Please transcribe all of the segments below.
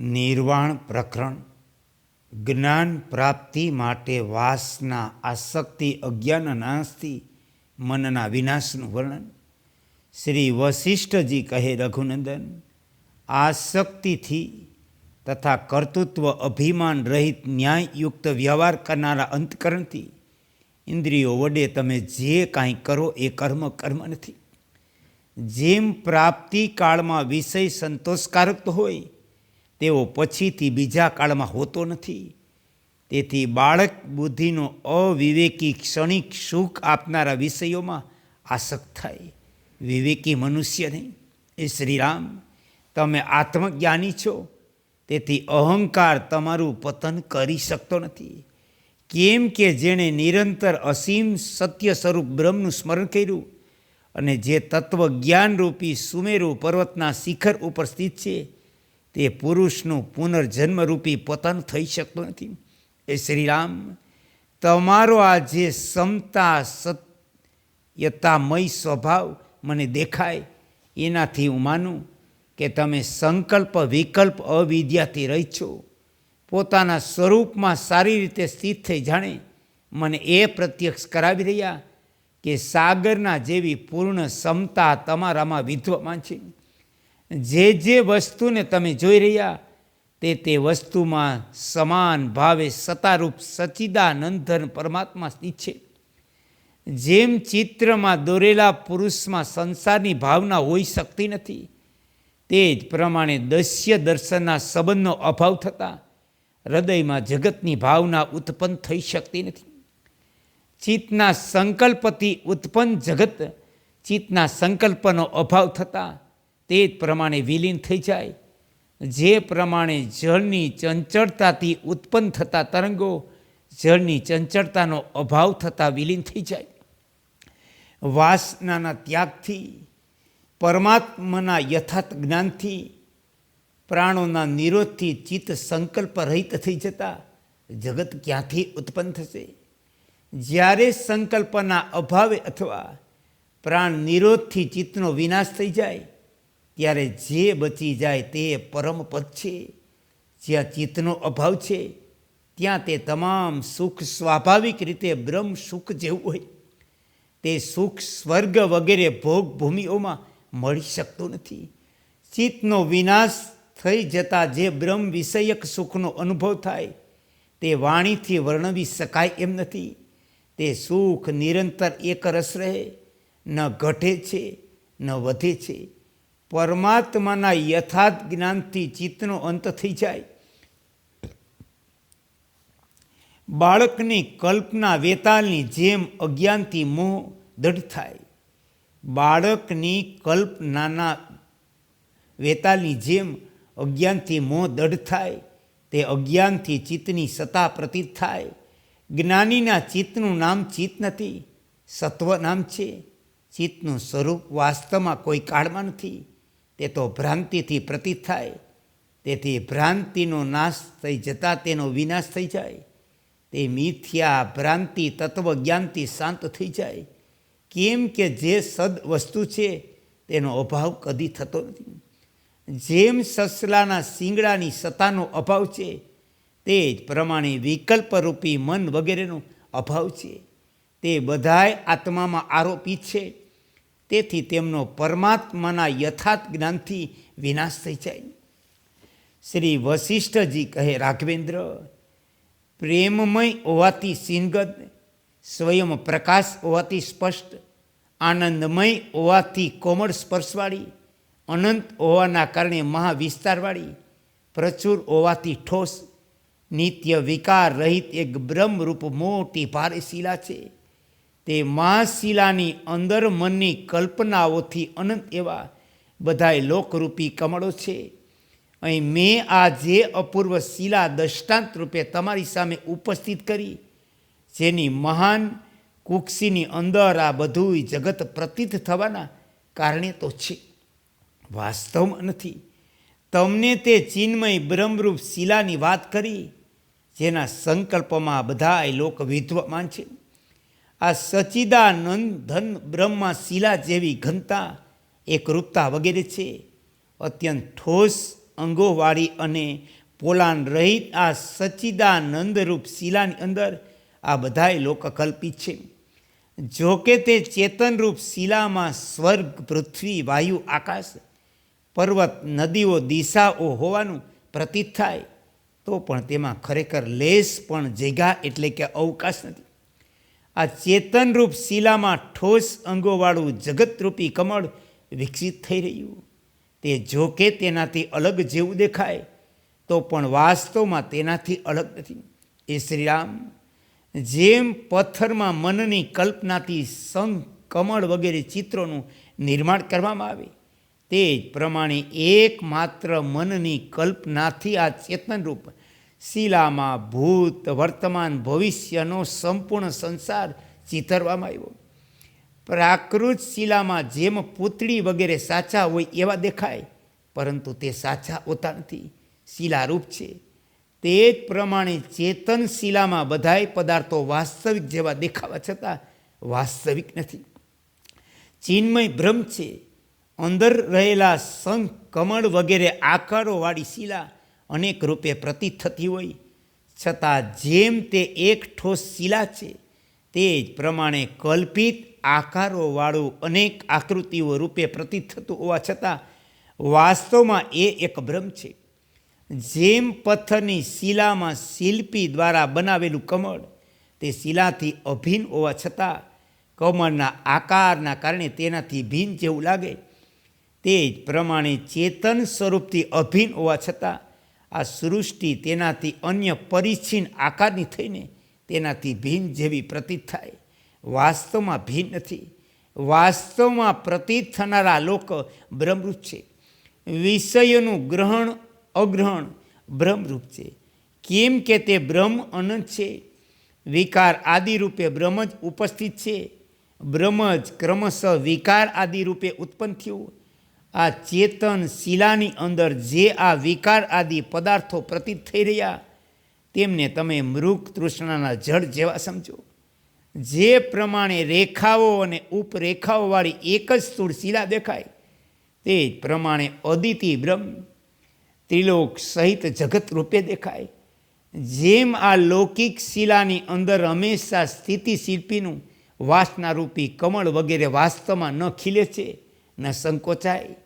નિર્વાણ પ્રકરણ, જ્ઞાન પ્રાપ્તિ માટે વાસના આસક્તિ અજ્ઞાન નાશથી મનના વિનાશનું વર્ણન. શ્રી વશિષ્ઠજી કહે રઘુનંદન, આસક્તિથી તથા કર્તૃત્વ અભિમાન રહિત ન્યાયયુક્ત વ્યવહાર કરનારા અંતકરણથી ઇન્દ્રિયો વડે તમે જે કાંઈ કરો એ કર્મ કર્મ નથી. જેમ પ્રાપ્તિ કાળમાં વિષય સંતોષકારક હોય તેવો પછીથી બીજા કાળમાં હોતો નથી. તેથી બાળક બુદ્ધિનો અવિવેકી ક્ષણિક સુખ આપનારા વિષયોમાં આસક્ત થાય. વિવેકી મનુષ્ય નહીં એ શ્રીરામ, તમે આત્મજ્ઞાની છો, તેથી અહંકાર તમારું પતન કરી શકતો નથી. કેમ કે જેણે નિરંતર અસીમ સત્ય સ્વરૂપ બ્રહ્મનું સ્મરણ કર્યું અને જે તત્વ જ્ઞાનરૂપી સુમેરુ પર્વતના શિખર ઉપર સ્થિત છે તે પુરુષનું પુનર્જન્મરૂપી પતન થઈ શકતું નથી. એ શ્રીરામ, તમારો આ જે સમતા સત્યતામય સ્વભાવ મને દેખાય, એનાથી હું માનું કે તમે સંકલ્પ વિકલ્પ અવિદ્યાથી રહી છો. પોતાના સ્વરૂપમાં સારી રીતે સ્થિત થઈ જાણે મને એ પ્રત્યક્ષ કરાવી રહ્યા કે સાગરના જેવી પૂર્ણ ક્ષમતા તમારામાં વિદ્વમાન છે. જે જે વસ્તુને તમે જોઈ રહ્યા તે તે વસ્તુમાં સમાન ભાવે સતારૂપ સચિદાનંદન પરમાત્મા સ્થિત છે. જેમ ચિત્રમાં દોરેલા પુરુષમાં સંસારની ભાવના હોઈ શકતી નથી, તે જ પ્રમાણે દસ્ય દર્શનના સંબંધનો અભાવ થતાં હૃદયમાં જગતની ભાવના ઉત્પન્ન થઈ શકતી નથી. ચિત્તના સંકલ્પથી ઉત્પન્ન જગત ચિત્તના સંકલ્પનો અભાવ થતાં તે જ પ્રમાણે વિલીન થઈ જાય. જે પ્રમાણે જળની ચંચળતાથી ઉત્પન્ન થતા તરંગો, જળની ચંચળતાનો અભાવ થતાં વિલીન થઈ જાય. વાસનાના ત્યાગથી, પરમાત્માના યથાર્થ જ્ઞાનથી, પ્રાણોના નિરોધથી ચિત્ત સંકલ્પ રહિત થઈ જતા જગત ક્યાંથી ઉત્પન્ન થશે? જ્યારે સંકલ્પના અભાવે અથવા પ્રાણ નિરોધથી ચિત્તનો વિનાશ થઈ જાય ત્યારે જે બચી જાય તે પરમ પદ છે. જ્યાં ચિત્તનો અભાવ છે, ત્યાં તે તમામ સુખ સ્વાભાવિક રીતે બ્રહ્મ સુખ જેવું હોય. તે સુખ સ્વર્ગ વગેરે ભોગ ભૂમિઓમાં મળી શકતું નથી. ચિત્તનો વિનાશ થઈ જતાં જે બ્રહ્મ વિષયક સુખનો અનુભવ થાય, તે વાણીથી વર્ણવી શકાય એમ નથી. તે સુખ નિરંતર એકરસ રહે, ન ઘટે છે, ન વધે છે. પરમાત્માના યથાર્થ જ્ઞાનથી ચિત્તનો અંત થઈ જાય. બાળકની કલ્પના વેતાલની જેમ અજ્ઞાનથી મોહ દઢ થાય. બાળકની કલ્પનાના વેતાલની જેમ અજ્ઞાનથી મોહ દઢ થાય. તે અજ્ઞાનથી ચિત્તની સત્તા પ્રતીત થાય. જ્ઞાનીના ચિત્તનું નામ ચિત્ત નથી, સત્વ નામ છે. ચિત્તનું સ્વરૂપ વાસ્તવમાં કોઈ કાળમાં નથી. તે તો ભ્રાંતિથી પ્રતીત થાય. તેથી ભ્રાંતિનો નાશ થઈ જતાં તેનો વિનાશ થઈ જાય. તે મિથ્યા ભ્રાંતિ તત્વજ્ઞાનથી શાંત થઈ જાય. કેમ કે જે સદ વસ્તુ છે, તેનો અભાવ કદી થતો નથી. જેમ સસલાના શિંગડાની સત્તાનો અભાવ છે, તે જ પ્રમાણે વિકલ્પરૂપી મન વગેરેનો અભાવ છે. તે બધાય આત્મામાં આરોપી છે. તેથી તેમનો પરમાત્માના યથાર્થ જ્ઞાનથી વિનાશ થઈ જાય. શ્રી વશિષ્ઠજી કહે, રાઘવેન્દ્ર, પ્રેમમય હોવાથી સિંગત સ્વયં પ્રકાશ હોવાથી સ્પષ્ટ, આનંદમય હોવાથી કોમળ સ્પર્શવાળી, અનંત હોવાના કારણે મહાવિસ્તારવાળી, પ્રચુર હોવાથી ઠોસ, નિત્ય વિકાર રહિત એક બ્રહ્મરૂપ મોટી ભારે શિલા છે. તે મહાશિલાની અંદર મનની કલ્પનાઓથી અનંત એવા બધાય લોકરૂપી કમળો છે. અહીં મેં આ જે અપૂર્વ શિલા દષ્ટાંત રૂપે તમારી સામે ઉપસ્થિત કરી, જેની મહાન કુક્ષીની અંદર આ બધું જગત પ્રતીત થવાના કારણે તો છે. વાસ્તવમાં નથી. તમને તે ચિન્મય બ્રહ્મરૂપ શિલાની વાત કરી, જેના સંકલ્પમાં બધા લોક વિદ્વમાન છે. આ સચિદાનંદ ધન બ્રહ્મા શિલા જેવી ઘનતા, એકરૂપતા વગેરે છે. અત્યંત ઠોસ અંગોવાળી અને પોલાણ રહિત આ સચ્ચિદાનંદરૂપ શિલાની અંદર આ બધાય લોકકલ્પિત છે. જો કે તે ચેતનરૂપ શિલામાં સ્વર્ગ, પૃથ્વી, વાયુ, આકાશ, પર્વત, નદીઓ, દિશાઓ હોવાનું પ્રતીત થાય, તો પણ તેમાં ખરેખર લેસ પણ જગ્યા એટલે કે અવકાશ નથી. આ ચેતનરૂપ શિલામાં ઠોસ અંગોવાળું જગતરૂપી કમળ વિકસિત થઈ રહ્યું. તે જો કે તેનાથી અલગ જેવું દેખાય, તો પણ વાસ્તવમાં તેનાથી અલગ નથી. એ શ્રીરામ, જેમ પથ્થરમાં મનની કલ્પનાથી સંઘ કમળ વગેરે ચિત્રોનું નિર્માણ કરવામાં આવે, તે જ પ્રમાણે એકમાત્ર મનની કલ્પનાથી આ ચેતનરૂપ શિલામાં ભૂત, વર્તમાન, ભવિષ્યનો સંપૂર્ણ સંસાર ચિતરવામાં આવ્યો. પ્રાકૃત શિલામાં જેમ પૂતળી વગેરે સાચા હોય એવા દેખાય, પરંતુ તે સાચા હોતા નથી. શિલારૂપ છે. તે જ પ્રમાણે ચેતન શિલામાં બધાય પદાર્થો વાસ્તવિક જેવા દેખાવા છતાં વાસ્તવિક નથી. ચિન્મય ભ્રમ છે. અંદર રહેલા શંખ, કમળ વગેરે આકારોવાળી શિલા અનેક રૂપે પ્રતીત થતી હોય. છતાં જેમ તે એક ઠોસ શિલા છે, તે જ પ્રમાણે કલ્પિત આકારોવાળું અનેક આકૃતિઓ રૂપે પ્રતીત થતું હોવા છતાં વાસ્તવમાં એ એક ભ્રમ છે. જેમ પથ્થરની શિલામાં શિલ્પી દ્વારા બનાવેલું કમળ, તે શિલાથી અભિન્ન હોવા છતાં કમળના આકારના કારણે તેનાથી ભિન્ન જેવું લાગે. તે જ પ્રમાણે ચેતન સ્વરૂપથી અભિન્ન હોવા છતાં આ સૃષ્ટિ તેનાથી અન્ય પરિચ્છિન્ન આકારની થઈને તેનાથી ભિન્ન જેવી પ્રતીત થાય. વાસ્તવમાં ભિન્ન નથી. વાસ્તવમાં પ્રતીત થનારા લોક બ્રહ્મરૂપ છે. વિષયોનું ગ્રહણ અગ્રહણ બ્રહ્મરૂપ છે. કેમ કે તે બ્રહ્મ અનંત છે? વિકાર આદિ રૂપે બ્રહ્મ જ ઉપસ્થિત છે. બ્રહ્મ જ ક્રમશઃ વિકાર આદિ રૂપે ઉત્પન્ન થયું. આ ચેતન શિલાની અંદર જે આ વિકાર આદિ પદાર્થો પ્રતીત થઈ રહ્યા, તેમને તમે મૃગ તૃષ્ણાના જળ જેવા સમજો. જે પ્રમાણે રેખાઓ અને ઉપરેખાઓવાળી એક જ સ્થૂળ શિલા દેખાય, તે જ પ્રમાણે અદિતિ બ્રહ્મ ત્રિલોક સહિત જગત રૂપે દેખાય. જેમ આ લૌકિક શિલાની અંદર હંમેશા સ્થિતિ શિલ્પીનું વાસનારૂપી કમળ વગેરે વાસ્તવમાં ન ખીલે છે ન સંકોચાય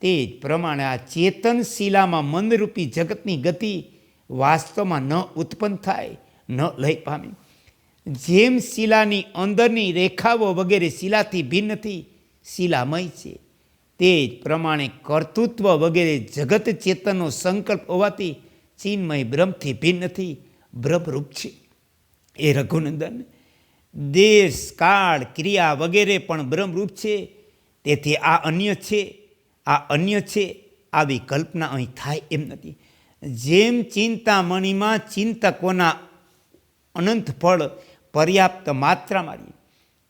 તે જ પ્રમાણે આ ચેતન શિલામાં મનરૂપી જગતની ગતિ વાસ્તવમાં ન ઉત્પન્ન થાય, ન લઈ પામે. જેમ શિલાની અંદરની રેખાઓ વગેરે શિલાથી ભિન્નથી શિલામય છે, તે જ પ્રમાણે કર્તૃત્વ વગેરે જગત ચેતનનો સંકલ્પ હોવાથી ચિન્મય બ્રહ્મથી ભિન્ન નથી બ્રહ્મરૂપ છે. એ રઘુનંદન દેશ કાળ ક્રિયા વગેરે પણ બ્રહ્મરૂપ છે. તેથી આ અન્ય છે, આ અન્ય છે આવી કલ્પના અહીં થાય એમ નથી. જેમ ચિંતામણીમાં ચિંતકોના અનંત ફળ પર્યાપ્ત માત્રામાં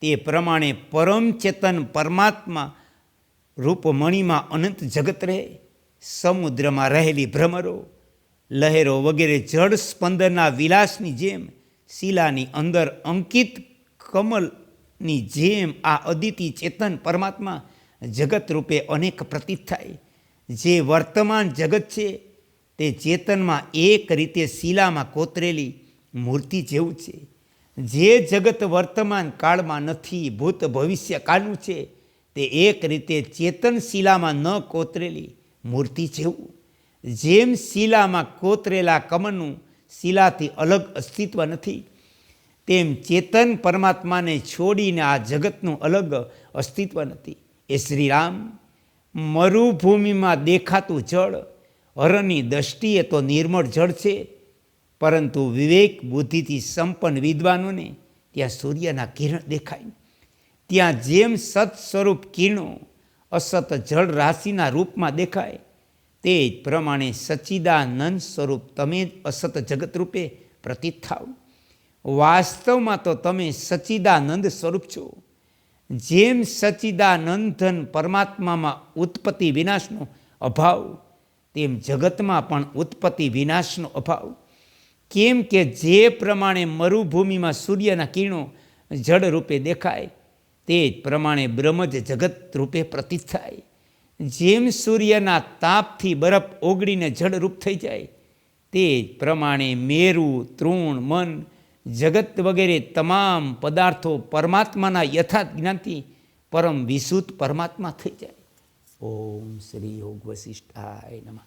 તે પ્રમાણે પરમ ચેતન પરમાત્મા રૂપમણીમાં અનંત જગત રહે, સમુદ્રમાં રહેલી ભ્રમરો, લહેરો વગેરે જળ સ્પંદના વિલાસની જેમ શિલાની અંદર અંકિત કમલની જેમ આ અદિતિ ચેતન પરમાત્મા જગત રૂપે અનેક પ્રતીત થાય. જે વર્તમાન જગત છે, તે ચેતનમાં એક રીતે શિલામાં કોતરેલી મૂર્તિ જેવું છે. જે જગત વર્તમાન કાળમાં નથી, ભૂત ભવિષ્ય કાળનું છે, તે એક રીતે ચેતન શિલામાં ન કોતરેલી મૂર્તિ જેવું. જેમ શિલામાં કોતરેલા કમનું શિલાથી અલગ અસ્તિત્વ નથી તેમ ચેતન પરમાત્માને છોડીને આ જગતનું અલગ અસ્તિત્વ નથી. એ શ્રીરામ મરુભૂમિમાં દેખાતું જળ, હરની દ્રષ્ટિએ તો નિર્મળ જળ છે, પરંતુ વિવેક બુદ્ધિથી સંપન્ન વિદ્વાનોને ત્યાં સૂર્યના કિરણ દેખાય ત્યાં જેમ સત સ્વરૂપ કિરણો અસત જળ રાશિના રૂપમાં દેખાય, તે જ પ્રમાણે સચ્ચિદાનંદ સ્વરૂપ તમે જ અસત જગત રૂપે પ્રતીત થાવ. વાસ્તવમાં તો તમે સચ્ચિદાનંદ સ્વરૂપ છો. જેમ સચ્ચિદાનંદન પરમાત્મામાં ઉત્પત્તિ વિનાશનો અભાવ, તેમ જગતમાં પણ ઉત્પત્તિ વિનાશનો અભાવ. કેમ કે જે પ્રમાણે મરુભૂમિમાં સૂર્યના કિરણો જળ રૂપે દેખાય, તે જ પ્રમાણે બ્રહ્મ જ જગત રૂપે પ્રતીત થાય. જેમ સૂર્યના તાપથી બરફ ઓગળીને જળરૂપ થઈ જાય, તે જ પ્રમાણે મેરુ, તૃણ, મન જગત વગેરે તમામ પદાર્થો પરમાત્માના યથાર્થ જ્ઞાનથી પરમ વિશુદ્ધ પરમાત્મા થઈ જાય. ઓમ શ્રી યોગ વશિષ્ઠાય નમઃ.